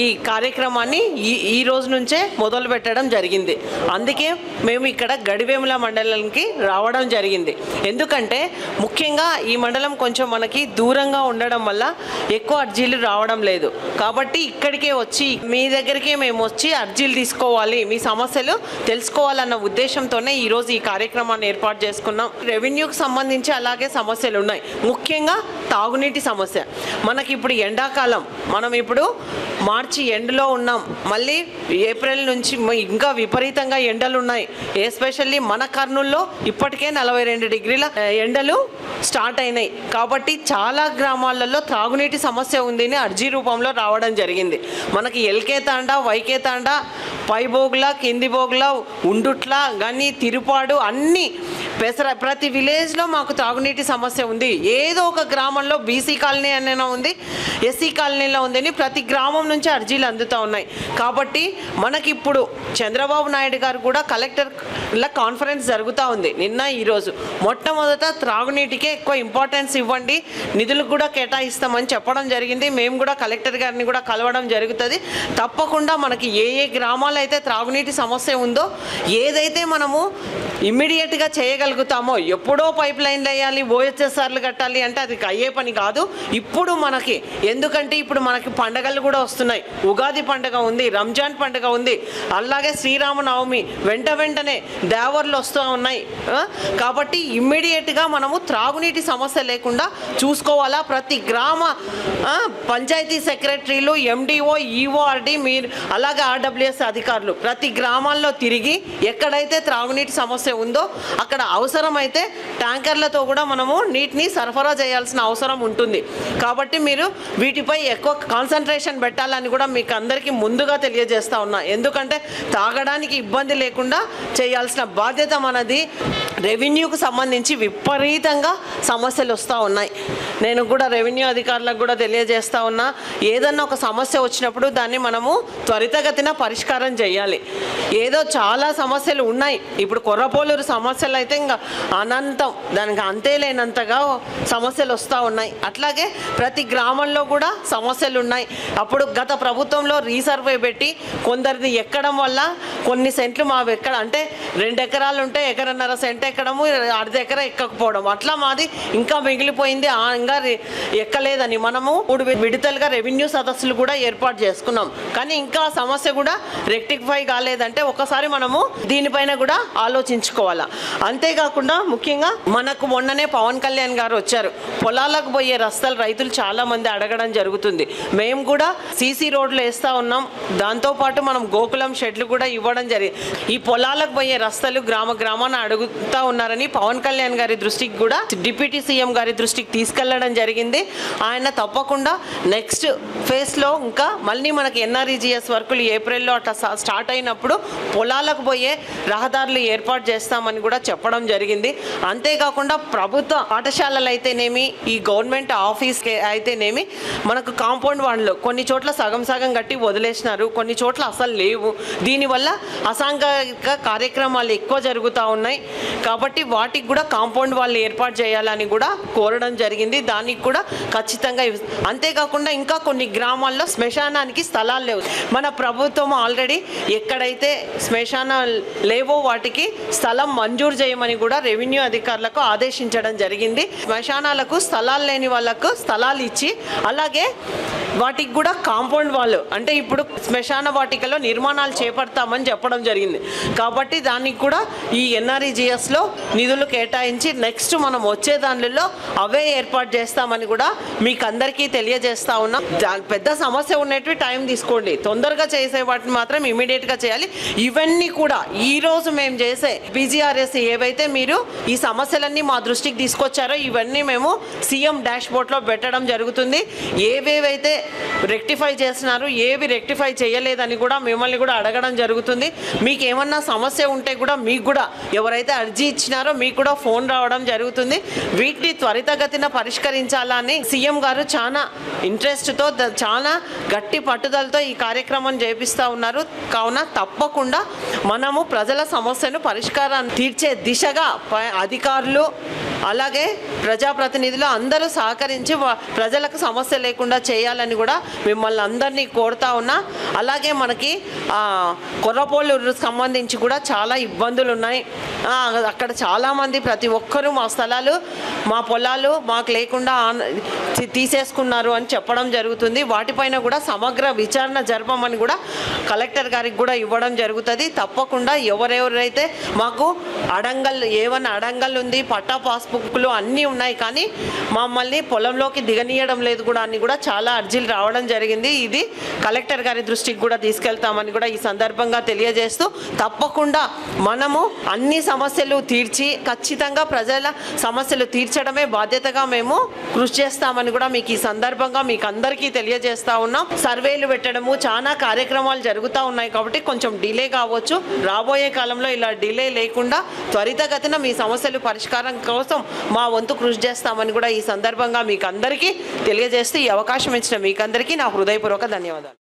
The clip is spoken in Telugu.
ఈ కార్యక్రమాన్ని ఈ ఈ రోజు నుంచే మొదలు పెట్టడం జరిగింది. అందుకే మేము ఇక్కడ గడివేముల మండలానికి రావడం జరిగింది. ఎందుకంటే ముఖ్యంగా ఈ మండలం కొంచెం మనకి దూరంగా ఉండడం వల్ల ఎక్కువ అర్జీలు రావడం లేదు. కాబట్టి ఇక్కడికే వచ్చి మీ దగ్గరికే మేము వచ్చి అర్జీలు తీసుకోవాలి మీ సమస్యలు తెలుసుకోవాలన్న ఉద్దేశంతోనే ఈరోజు ఈ కార్యక్రమాన్ని ఏర్పాటు చేసుకున్నాం. రెవెన్యూకి సంబంధించి అలాగే సమస్యలు ఉన్నాయి. ముఖ్యంగా తాగునీటి సమస్య. మనకి ఇప్పుడు ఎండాకాలం. మనం ఇప్పుడు మా మార్చి ఎండలో ఉన్నాం. మళ్ళీ ఏప్రిల్ నుంచి ఇంకా విపరీతంగా ఎండలు ఉన్నాయి ఎస్పెషల్లీ మన కర్నూల్లో ఇప్పటికే నలభై రెండు డిగ్రీల ఎండలు స్టార్ట్ అయినాయి. కాబట్టి చాలా గ్రామాలలో త్రాగునీటి సమస్య ఉంది అని అర్జీ రూపంలో రావడం జరిగింది. మనకి ఎల్కే తాండా వైకే తాండా పైబోగుల కింది బోగుల ఉండుట్ల కానీ తిరుపాడు అన్నీ పెసర ప్రతి విలేజ్లో మాకు తాగునీటి సమస్య ఉంది. ఏదో ఒక గ్రామంలో బీసీ కాలనీ అనైనా ఉంది ఎస్సీ కాలనీలో ఉందని ప్రతి గ్రామం నుంచి అర్జీలు అందుతూ ఉన్నాయి. కాబట్టి మనకిప్పుడు చంద్రబాబు నాయుడు గారు కూడా కలెక్టర్ల కాన్ఫరెన్స్ జరుగుతూ ఉంది. నిన్న ఈరోజు. మొట్టమొదట త్రాగునీటికే ఎక్కువ ఇంపార్టెన్స్ ఇవ్వండి నిధులు కూడా కేటాయిస్తామని చెప్పడం జరిగింది. మేము కూడా కలెక్టర్ గారిని కూడా కలవడం జరుగుతుంది. తప్పకుండా మనకి ఏ ఏ గ్రామాలు అయితే త్రాగునీటి సమస్య ఉందో ఏదైతే మనము ఇమ్మీడియట్గా చేయగలుగుతామో ఎప్పుడో పైప్ లైన్లు వేయాలి ఓహెచ్ఎస్ఆర్లు కట్టాలి అంటే అది అయ్యే పని కాదు. ఇప్పుడు మనకి ఎందుకంటే ఇప్పుడు మనకి పండగలు కూడా వస్తున్నాయి. ఉగాది పండుగ ఉంది రంజాన్ పండుగ ఉంది అలాగే శ్రీరామనవమి వెంట వెంటనే దేవర్లు వస్తూ ఉన్నాయి. కాబట్టి ఇమ్మీడియట్గా మనము త్రాగునీటి సమస్య లేకుండా చూసుకోవాలా? ప్రతి గ్రామ పంచాయతీ సెక్రటరీలు ఎండిఓ ఈఓఆర్డి మీరు అలాగే ఆర్డబ్ల్యూఎస్ అధికారులు ప్రతి గ్రామాల్లో తిరిగి ఎక్కడైతే త్రాగునీటి సమస్య ఉందో అక్కడ అవసరమైతే ట్యాంకర్లతో కూడా మనము నీటిని సరఫరా చేయాల్సిన అవసరం ఉంటుంది. కాబట్టి మీరు వీటిపై ఎక్కువ కాన్సన్ట్రేషన్ పెట్టాలని కూడా మీకు అందరికీ ముందుగా తెలియజేస్తా ఉన్నా. ఎందుకంటే తాగడానికి ఇబ్బంది లేకుండా చేయాల్సిన బాధ్యత మనది. రెవెన్యూకు సంబంధించి విపరీతంగా సమస్యలు వస్తూ ఉన్నాయి. నేను కూడా రెవెన్యూ అధికారులకు కూడా తెలియజేస్తా ఉన్నా ఏదన్నా ఒక సమస్య వచ్చినప్పుడు దాన్ని మనము త్వరితగతిన పరిష్కారం చేయాలి. ఏదో చాలా సమస్యలు ఉన్నాయి. ఇప్పుడు కొర్రపోలూరు సమస్యలు అయితే ఇంకా అనంతం దానికి అంతే లేనంతగా సమస్యలు వస్తూ ఉన్నాయి. అట్లాగే ప్రతి గ్రామంలో కూడా సమస్యలు ఉన్నాయి. అప్పుడు గత ప్రభుత్వంలో రీసర్వే పెట్టి కొందరిని ఎక్కడం వల్ల కొన్ని సెంట్లు మా ఎక్కడ అంటే రెండు ఎకరాలు ఉంటే ఎకరన్నర సెంట్ ఎక్కడము అర్ధ ఎకర ఎక్కకపోవడం. అట్లా మాది ఇంకా మిగిలిపోయింది. ఆ ఇంకా ఎక్కలేదని మనము మూడు విడతలుగా రెవెన్యూ సదస్సులు కూడా ఏర్పాటు చేసుకున్నాం. కానీ ఇంకా సమస్య కూడా రెక్టిఫై కాలేదంటే ఒకసారి మనము దీనిపైన కూడా ఆలోచించుకోవాలా. అంతేకాకుండా ముఖ్యంగా మనకు మొన్ననే పవన్ కళ్యాణ్ గారు వచ్చారు. పొలాలకు పోయే రస్తాలు రైతులు చాలా మంది అడగడం జరుగుతుంది. మేము కూడా సీసీ రోడ్లు వేస్తా ఉన్నాం. దాంతోపాటు మనం గోకులం షెడ్లు కూడా ఇవ్వడం జరిగింది ఈ పొలాలకు పోయే రస్తలు గ్రామ గ్రామాన చెప్తా ఉన్నారని పవన్ కళ్యాణ్ గారి దృష్టికి కూడా డిప్యూటీ సీఎం గారి దృష్టికి తీసుకెళ్ళడం జరిగింది. ఆయన తప్పకుండా నెక్స్ట్ ఫేస్లో ఇంకా మళ్ళీ మనకి ఎన్ఆర్ఈజిఎస్ వర్కులు ఏప్రిల్లో అట్లా స్టార్ట్ అయినప్పుడు పొలాలకు పోయే రహదారులు ఏర్పాటు చేస్తామని కూడా చెప్పడం జరిగింది. అంతేకాకుండా ప్రభుత్వ పాఠశాలలు అయితేనేమి ఈ గవర్నమెంట్ ఆఫీస్ అయితేనేమి మనకు కాంపౌండ్ వాళ్ళు కొన్ని చోట్ల సగం సగం కట్టి వదిలేసినారు కొన్ని చోట్ల అసలు లేవు. దీనివల్ల అసాంఘిక కార్యక్రమాలు ఎక్కువ జరుగుతూ ఉన్నాయి. కాబట్టి వాటికి కూడా కాంపౌండ్ వాళ్ళు ఏర్పాటు చేయాలని కూడా కోరడం జరిగింది. దానికి కూడా ఖచ్చితంగా అంతేకాకుండా ఇంకా కొన్ని గ్రామాల్లో శ్మశానానికి స్థలాలు లేవు. మన ప్రభుత్వం ఆల్రెడీ ఎక్కడైతే శ్మశానాలు లేవో వాటికి స్థలం మంజూరు చేయమని కూడా రెవెన్యూ అధికారులకు ఆదేశించడం జరిగింది. శ్మశానాలకు స్థలాలు లేని వాళ్ళకు స్థలాలు ఇచ్చి అలాగే వాటికి కూడా కాంపౌండ్ వాళ్ళు అంటే ఇప్పుడు శ్మశాన వాటికలో నిర్మాణాలు చేపడతామని చెప్పడం జరిగింది. కాబట్టి దానికి కూడా ఈ ఎన్ఆర్ఈజిఎస్లో నిధులు కేటాయించి నెక్స్ట్ మనం వచ్చే దానిలో అవే ఏర్పాటు చేస్తామని కూడా మీకు అందరికీ తెలియజేస్తా ఉన్నాం. పెద్ద సమస్య ఉన్నట్టు టైం తీసుకోండి. తొందరగా చేసే వాటిని మాత్రం ఇమీడియట్గా చేయాలి. ఇవన్నీ కూడా ఈ రోజు మేము చేసే పీజీఆర్ఎస్ ఏవైతే మీరు ఈ సమస్యలన్నీ మా దృష్టికి తీసుకొచ్చారో ఇవన్నీ మేము సీఎం డాష్ బోర్డ్లో పెట్టడం జరుగుతుంది. ఏవేవైతే రెక్టిఫై చేస్తున్నారు ఏవి రెక్టిఫై చేయలేదని కూడా మిమ్మల్ని కూడా అడగడం జరుగుతుంది. మీకు ఏమన్నా సమస్య ఉంటే కూడా మీకు కూడా ఎవరైతే అర్జీ ఇచ్చినారో మీకు కూడా ఫోన్ రావడం జరుగుతుంది. వీటిని త్వరితగతిన పరిష్కరించాలని సీఎం గారు చాలా ఇంట్రెస్ట్తో చాలా గట్టి పట్టుదలతో ఈ కార్యక్రమం చేపిస్తూ ఉన్నారు. కావున తప్పకుండా మనము ప్రజల సమస్యను పరిష్కారాన్ని తీర్చే దిశగా ప- అధికారులు అలాగే ప్రజాప్రతినిధులు అందరూ సహకరించి ప్రజలకు సమస్య లేకుండా చేయాలని కూడా మిమ్మల్ని అందరినీ కోరుతా ఉన్నా. అలాగే మనకి కొర్రపోళ్ళు సంబంధించి కూడా చాలా ఇబ్బందులు ఉన్నాయి అక్కడ చాలామంది ప్రతి ఒక్కరూ మా స్థలాలు మా పొలాలు మాకు లేకుండా ఆన్- తీసేసుకున్నారు అని చెప్పడం జరుగుతుంది. వాటిపైన కూడా సమగ్ర విచారణ జరపమని కూడా కలెక్టర్ గారికి కూడా ఇవ్వడం జరుగుతుంది. తప్పకుండా ఎవరెవరైతే మాకు అడంగల్ ఏమన్నా అడంగల్ ఉంది పట్టా పాస్ బుక్లు అన్నీ ఉన్నాయి కానీ మమ్మల్ని పొలంలోకి దిగనీయడం లేదు కూడా అని కూడా చాలా అర్జీలు రావడం జరిగింది. ఇది కలెక్టర్ గారి దృష్టికి కూడా తీసుకెళ్తామని కూడా ఈ సందర్భంగా తెలియజేస్తూ తప్పకుండా మనము అన్ని సమస్యలు తీర్చి ఖచ్చితంగా ప్రజల సమస్యలు తీర్చడమే బాధ్యతగా మేము కృషి చేస్తామని కూడా మీకు ఈ సందర్భంగా మీకు అందరికీ తెలియజేస్తా ఉన్నాం. సర్వేలు పెట్టడము చాలా కార్యక్రమాలు జరుగుతూ ఉన్నాయి కాబట్టి కొంచెం డిలే కావచ్చు. రాబోయే కాలంలో ఇలా డిలే లేకుండా త్వరితగతిన మీ సమస్యలు పరిష్కారం కోసం మా వంతు కృషి చేస్తామని కూడా ఈ సందర్భంగా మీకు అందరికీ తెలియజేస్తూ ఈ అవకాశం ఇచ్చిన మీకందరికీ నా హృదయపూర్వక ధన్యవాదాలు.